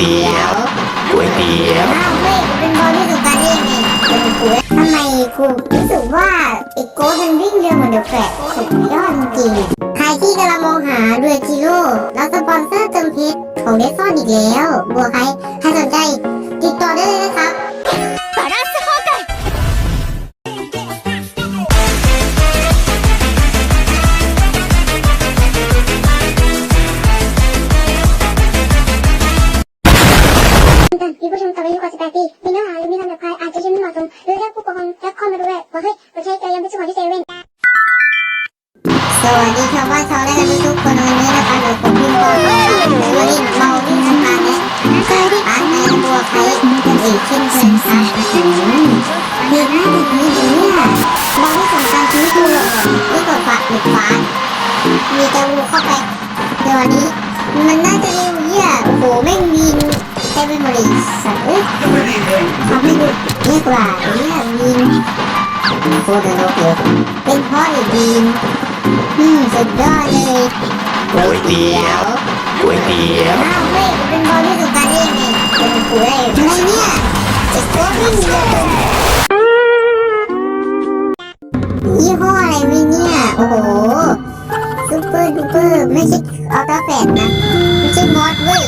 ตี๋ยวก๋วยเตี๋ยวอ้าวเฮ้ยเป็นบอลที่สุดการเล่นไงเป็นกูแล้วทำไมกูรู้สึกว่าไอ้โก้มันวิ่งเร็วเหมือนเดอะแฟลชสุดยอดจริงๆใครที่กำลังมองหาเรือจิโร่แล้วสปอนเซอร์เติมเพชรของเดซอนอีกแล้วบัวใครใครสนใจ ติดต่อได้เลยนะครับ องและข้อมาดูแลว่าเฮ้ยเราใช้ใจยังเป็นสมองที่เซเว่นสวัสดีชาวบ้านชาวไร่กันทุกคนวันนี้นะคะอยู่กับพี่บอลวันนี้เราวิ่งทำการเนี่ยเคยได้อ่านในบัวไข่กันอีกเช่นเคยค่ะเดือนหน้าถึงนี้เนี่ยมองที่สำคัญคือดูเลยที่กดฝากหรือฟ้ามีแต่วูเข้าไปเดี๋ยววันนี้มันน่าจะเร็วเยี่ยโอ้โหแม่งวิน เต็มไปหมดเลยสัตว์เอ้ยทำให้ดีกว่าเนี่ยวินโคตรนกเลยเป็นเพราะไอ้วินอืมสุดยอดเลยก๋วยเตี๋ยวก๋วยเตี๋ยวอ้าวเฮ้ยเป็นบอลที่สุดการเล่นไงเป็นกูได้อะไรเนี่ยจะโคตรวิ่งเลยยี่ห้ออะไรวิเนี่ย โอ้โหซูเปอร์ดูเปอร์ ไม่ใช่อัลตร้าแฟนนะ ไม่ใช่มอสเว้ย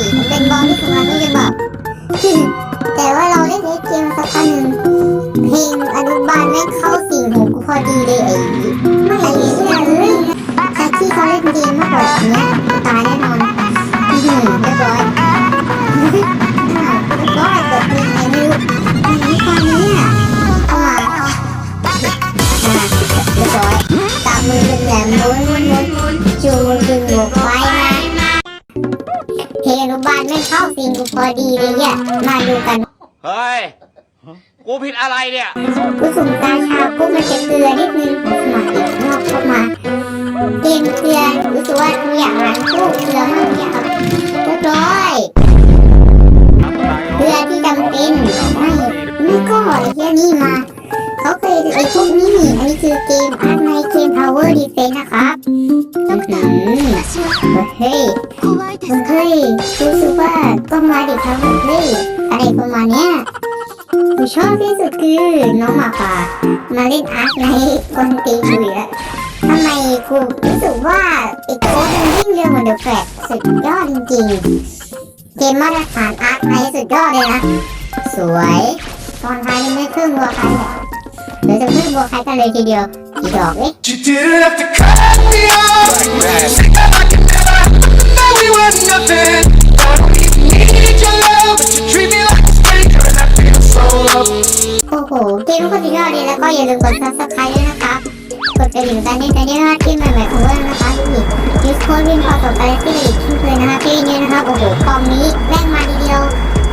เพลงอนุบาลไม่เข้าซิงกูพอดีเลยเนี่ยมาดูกัน เฮ้ย กูผิดอะไรเนี่ย กูสุ่มตาชากูมันจะเกลือนิดนึงมาอีกนอกเข้ามาเกมเกลือรู้สึกว่ากูอยากล้างตู้เกลือมากเลยครับเรียบร้อยเกลือที่จำเป็นไม่ไม่ก็ไอ้เหี้ยนี่มาเขาเคยไอ้พวกนี้นี่อันนี้คือเกมอาร์ไนเกม power defense นะครับ ครับเฮ้ยอะไรประมาณเนี้ยผมชอบที่สุดคือน้องหมาป่ามาเล่นอาร์ตในคนตีกุยแล้วทำไมกูรู้สึกว่าไอ้โค้ดมันวิ่งเร็วเหมือนเดอะแฟลชสุดยอดจริงๆเกมมาตรฐานอาร์ตในสุดยอดเลยนะ สวย ตอนท้ายยังไม่ครึ่งบัวใครเลยเดี๋ยวจะครึ่งบัวใครกันเลยทีเดียวกี่ดอกเอ๊ะ You didn't have to cut me off. Say that like it never happened, that we were nothing. หเกมก็สุดยอดเลยแล้วก็อย่าลืมกด subscribe ด้วยนะครับกดกระดิ่งกันให้จะได้ไม่พลาดคลิปใหม่ๆของเรานะคะที่ยูสโค้ดวินพอสอบการที่อีกเช่นเคยนะคะพี่นี้นะครับโอ้โหกองนี้แม่งมาทีเดียว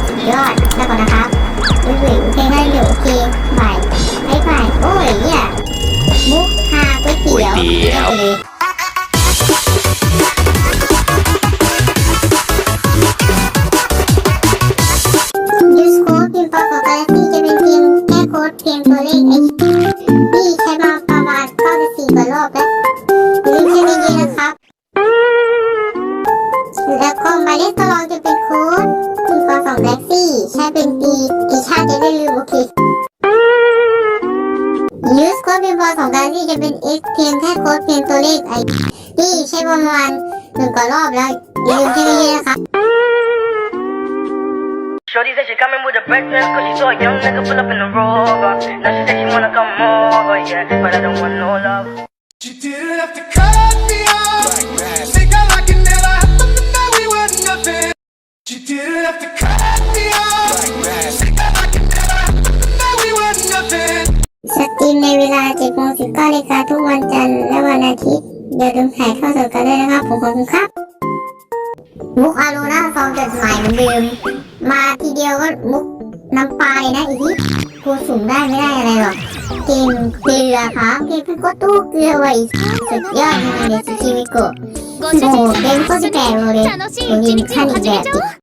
สุดยอดแล้วก่อนนะครับอุ้ยโอเคได้เลยโอเคบายบายบายโอ้ยเนี่ยมุกฮาก๋วยเตี๋ยว พียงตัวเลขไอ้ที่ใช้ประมาณหนึ่งกว่ารอบแล้วอย่าลืมใช้เยอะๆนะครับ Shorty said she coming with a breakfast cause she saw a young nigga pull up in the rover. Now she said she wanna come over, yeah, but I don't want no love. You didn't have to cut me off. Say that like it never happened, that we were nothing. You didn't have to cut 9นาฬิกาทุกวันจันทร์และวันอาทิตย์ เดี๋ยวลืมถ่ายทอดสดกันด้ยนะครับ ผมขอบคุณครับมุกอารูน่าฟองจดหมายเหมือนเดิมมาทีเดียวก็มุกน้ำปลาเลยนะอีกกูสุ่มได้ไม่ได้อะไรหรอกกิเกลือครับเกินเป็นก็ตู้เกลือไว้สุดยอดจริงๆเลยชิมิโกูโอ้เกมโคตรแปลกเลยผมยินขั้นอีกแบบ